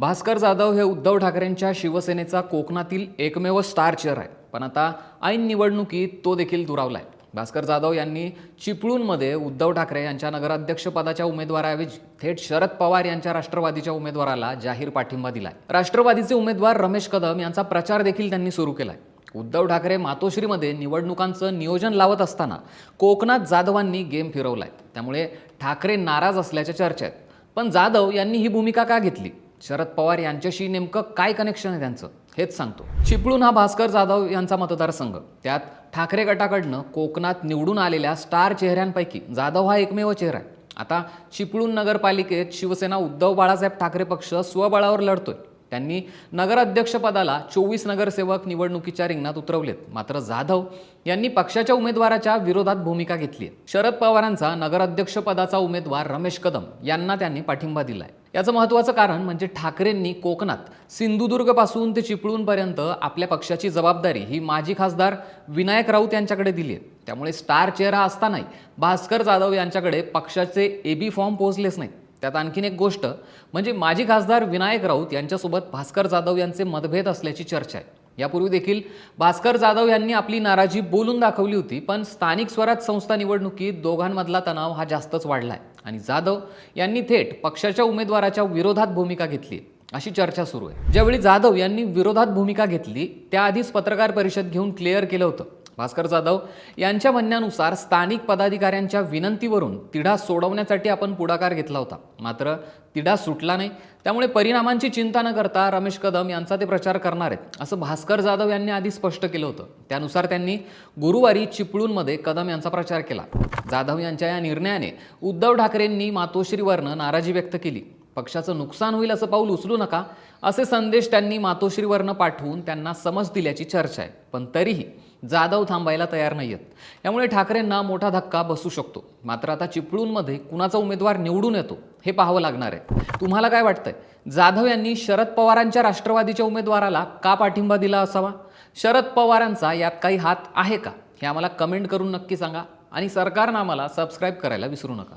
भास्कर जाधव हे उद्धव ठाकरेंच्या शिवसेनेचा कोकणातील एकमेव स्टार चेअर आहे पण आता ऐन निवडणुकीत तो देखील दुरावलाय. भास्कर जाधव यांनी चिपळूणमध्ये उद्धव ठाकरे यांच्या नगराध्यक्षपदाच्या उमेदवाराऐवजी थेट शरद पवार यांच्या राष्ट्रवादीच्या उमेदवाराला जाहीर पाठिंबा दिलाय. राष्ट्रवादीचे उमेदवार रमेश कदम यांचा प्रचार देखील त्यांनी सुरू केलाय. उद्धव ठाकरे मातोश्रीमध्ये निवडणुकांचं नियोजन लावत असताना कोकणात जाधवांनी गेम फिरवलाय. त्यामुळे ठाकरे नाराज असल्याच्या चर्चा आहेत पण जाधव यांनी ही भूमिका का घेतली? शरद पवार यांच्याशी नेमकं काय कनेक्शन आहे त्यांचं? हेच सांगतो. चिपळूण हा भास्कर जाधव यांचा मतदारसंघ. त्यात ठाकरे गटाकडनं कोकणात निवडून आलेल्या स्टार चेहऱ्यांपैकी जाधव हा एकमेव चेहरा आहे. आता चिपळूण नगरपालिकेत शिवसेना उद्धव बाळासाहेब ठाकरे पक्ष स्वबळावर लढतोय. त्यांनी नगराध्यक्षपदाला चोवीस नगरसेवक निवडणुकीच्या रिंगणात उतरवलेत. मात्र जाधव यांनी पक्षाच्या उमेदवाराच्या विरोधात भूमिका घेतली आहे. शरद पवारांचा नगराध्यक्षपदाचा उमेदवार रमेश कदम यांना त्यांनी पाठिंबा दिलाय. याचं महत्त्वाचं कारण म्हणजे ठाकरेंनी कोकणात सिंधुदुर्गपासून ते चिपळूणपर्यंत आपल्या पक्षाची जबाबदारी ही माजी खासदार विनायक राऊत यांच्याकडे दिली आहे. त्यामुळे स्टार चेहरा असतानाही भास्कर जाधव यांच्याकडे पक्षाचे एबी फॉर्म पोहोचलेच नाहीत. त्यात आणखीन एक गोष्ट म्हणजे माजी खासदार विनायक राऊत यांच्यासोबत भास्कर जाधव यांचे मतभेद असल्याची चर्चा आहे. यापूर्वी देखील भास्कर जाधव यांनी आपली नाराजी बोलून दाखवली होती पण स्थानिक स्वराज संस्था निवडणुकीत दोघांमधला तणाव हा जास्तच वाढला आहे आणि जाधव यांनी थेट पक्षाच्या उमेदवाराच्या विरोधात भूमिका घेतली अशी चर्चा सुरू आहे. ज्यावेळी जाधव यांनी विरोधात भूमिका घेतली त्याआधीच पत्रकार परिषद घेऊन क्लिअर केलं होतं. भास्कर जाधव यांच्या म्हणण्यानुसार स्थानिक पदाधिकाऱ्यांच्या विनंतीवरून तिढा सोडवण्यासाठी आपण पुढाकार घेतला होता. मात्र तिढा सुटला नाही. त्यामुळे परिणामांची चिंता न करता रमेश कदम यांचा ते प्रचार करणार आहेत असं भास्कर जाधव यांनी आधी स्पष्ट केलं होतं. त्यानुसार त्यांनी गुरुवारी चिपळूणमध्ये कदम यांचा प्रचार केला. जाधव यांच्या या निर्णयाने उद्धव ठाकरेंनी मातोश्रीवरनं नाराजी व्यक्त केली. पक्षाचं नुकसान होईल असं पाऊल उचलू नका असे संदेश त्यांनी मातोश्रीवरनं पाठवून त्यांना समज दिल्याची चर्चा आहे. पण तरीही जाधव थांबायला तयार नाही आहेत यामुळे ठाकरेंना मोठा धक्का बसू शकतो. मात्र आता चिपळूणमध्ये कुणाचा उमेदवार निवडून येतो हे पाहावं लागणार आहे. तुम्हाला काय वाटतंय? जाधव यांनी शरद पवारांच्या राष्ट्रवादीच्या उमेदवाराला का पाठिंबा दिला असावा? शरद पवारांचा यात काही हात आहे का? हे आम्हाला कमेंट करून नक्की सांगा आणि सरकारनं आम्हाला सबस्क्राईब करायला विसरू नका.